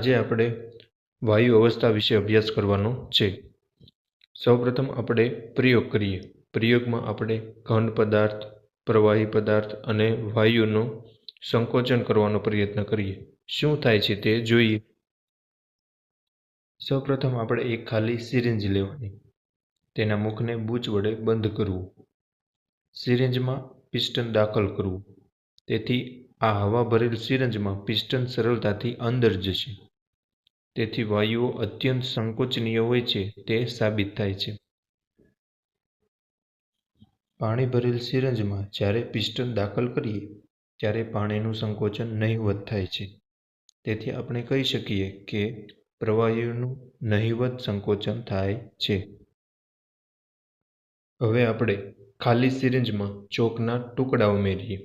આજે આપણે વાયુ અવસ્થા વિશે અભ્યાસ કરવાનો છે. સૌપ્રથમ આપણે પ્રયોગ કરીએ. પ્રયોગમાં આપણે ઘન પદાર્થ, પ્રવાહી પદાર્થ અને વાયુનું સંકોચન કરવાનો પ્રયત્ન કરીએ. શું થાય છે તે જોઈએ. સૌપ્રથમ આપણે એક ખાલી સિરિંજ લેવાની. તેના મુખને બૂચ વડે બંધ કરવું. સિરિંજમાં પિસ્ટન દાખલ કરવું. તેથી આ હવા ભરેલ સિરંજમાં પિસ્ટન સરળતાથી અંદર જશે. તેથી વાયુઓ અત્યંત સંકોચનીય હોય છે, તે સાબિત થાય છે. પાણી ભરેલ સિરંજમાં જ્યારે પિસ્ટન દાખલ કરીએ, ત્યારે પાણીનું સંકોચન નહિવત થાય છે. તેથી આપણે કહી શકીએ કે પ્રવાહીઓનું નહિવત સંકોચન થાય છે. હવે આપણે ખાલી સિરિંજમાં ચોકના ટુકડા ઉમેરીએ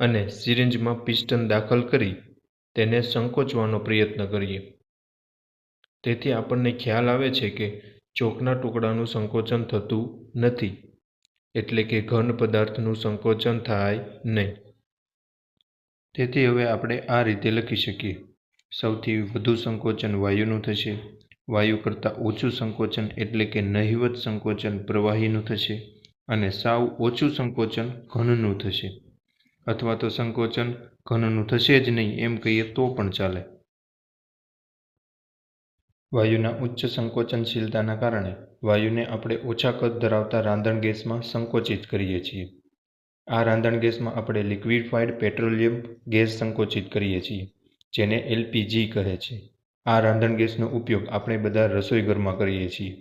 અને સિરિંજમાં પિસ્ટન દાખલ કરી તેને સંકોચવાનો પ્રયત્ન કરીએ. તેથી આપણને ખ્યાલ આવે છે કે ચોકના ટુકડાનું સંકોચન થતું નથી, એટલે કે ઘન પદાર્થનું સંકોચન થાય નહીં. તેથી હવે આપણે આ રીતે લખી શકીએ. સૌથી વધુ સંકોચન વાયુનું થશે. વાયુ કરતાં ઓછું સંકોચન એટલે કે નહિવત સંકોચન પ્રવાહીનું થશે અને સાવ ઓછું સંકોચન ઘનનું થશે. અથવા તો સંકોચન ઘનનું થશે જ નહીં, એમ કહીએ તો પણ ચાલે. વાયુના ઉચ્ચ સંકોચનશીલતાના કારણે વાયુને આપણે ઓછા કદ ધરાવતા રાંધણ ગેસમાં સંકોચિત કરીએ છીએ. આ રાંધણ ગેસમાં આપણે લિક્વિફાઈડ પેટ્રોલિયમ ગેસ સંકોચિત કરીએ છીએ, જેને એલપીજી કહે છે. આ રાંધણ ગેસનો ઉપયોગ આપણે બધા રસોઈ ઘરમાં કરીએ છીએ.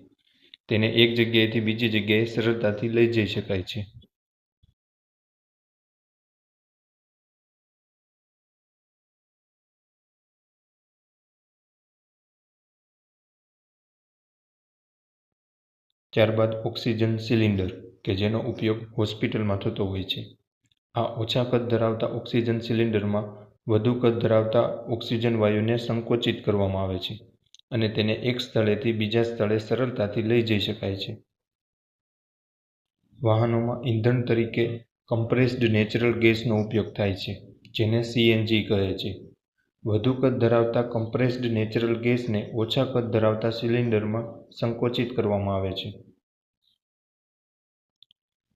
તેને એક જગ્યાએથી બીજી જગ્યાએ સરળતાથી લઈ જઈ શકાય છે. ત્યારબાદ ઓક્સિજન સિલિન્ડર, કે જેનો ઉપયોગ હોસ્પિટલમાં થતો હોય છે. આ ઓછા કદ ધરાવતા ઓક્સિજન સિલિન્ડરમાં વધુ કદ ધરાવતા ઓક્સિજન વાયુને સંકોચિત કરવામાં આવે છે અને તેને એક સ્થળેથી બીજા સ્થળે સરળતાથી લઈ જઈ શકાય છે. વાહનોમાં ઈંધણ તરીકે કમ્પ્રેસ્ડ નેચરલ ગેસનો ઉપયોગ થાય છે, જેને સીએનજી કહે છે. વધુ કદ ધરાવતા કમ્પ્રેસ્ડ નેચરલ ગેસને ઓછા કદ ધરાવતા સિલિન્ડરમાં સંકોચિત કરવામાં આવે છે.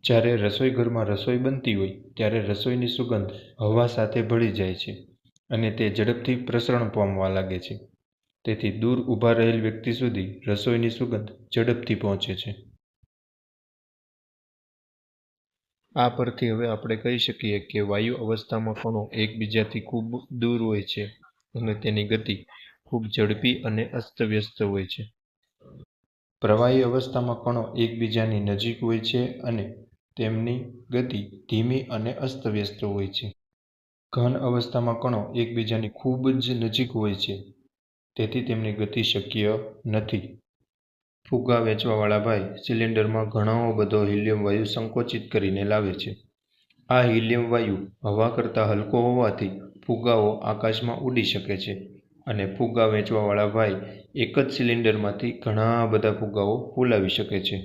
જ્યારે રસોઈ ઘરમાં રસોઈ બનતી હોય, ત્યારે રસોઈની સુગંધ હવા સાથે ભળી જાય છે અને તે ઝડપથી પ્રસરણ પામવા લાગે છે. તેથી દૂર ઊભા રહેલ વ્યક્તિ સુધી રસોઈની સુગંધ ઝડપથી પહોંચે છે. આ પરથી હવે આપણે કહી શકીએ કે વાયુ અવસ્થામાં કણો એકબીજાથી ખૂબ દૂર હોય છે અને તેની ગતિ ખૂબ ઝડપી અને અસ્તવ્યસ્ત હોય છે. પ્રવાહી અવસ્થામાં કણો એકબીજાની નજીક હોય છે અને તેમની ગતિ ધીમી અને અસ્તવ્યસ્ત હોય છે. ઘન અવસ્થામાં કણો એકબીજાની ખૂબ જ નજીક હોય છે, તેથી તેમની ગતિ શક્ય નથી. ફુગ્ગા વેચવાવાળા ભાઈ સિલિન્ડરમાં ઘણો બધો હિલિયમ વાયુ સંકોચિત કરીને લાવે છે. આ હિલિયમ વાયુ હવા કરતાં હલકો હોવાથી ફુગ્ગાઓ આકાશમાં ઉડી શકે છે અને ફુગ્ગા વેચવાવાળા ભાઈ એક જ સિલિન્ડરમાંથી ઘણા બધા ફુગ્ગાઓ ફૂલાવી શકે છે.